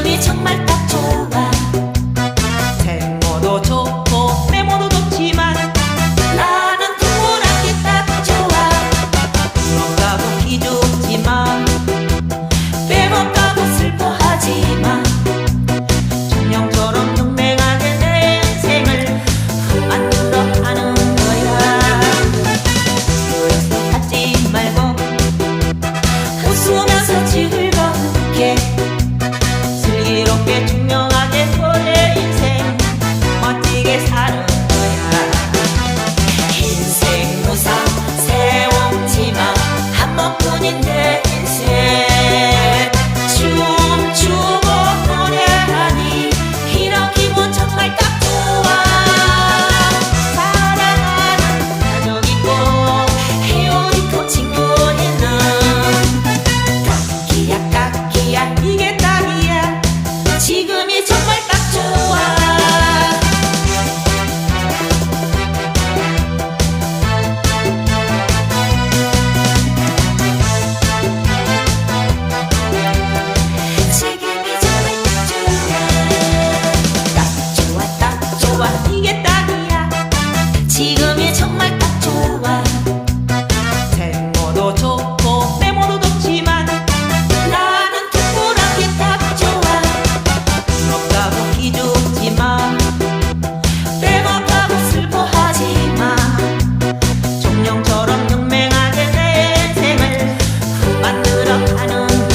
지금이 정말 딱 좋아. 지금이 정말 딱 좋아. 생모도 좋고 빼모도 좋지만 나는 특별한 게딱 좋아. 부럽다고 기죽지 마 빼먹다고 슬퍼하지 마 정령처럼 용맹하게 내 인생을 만들어 가는 거야.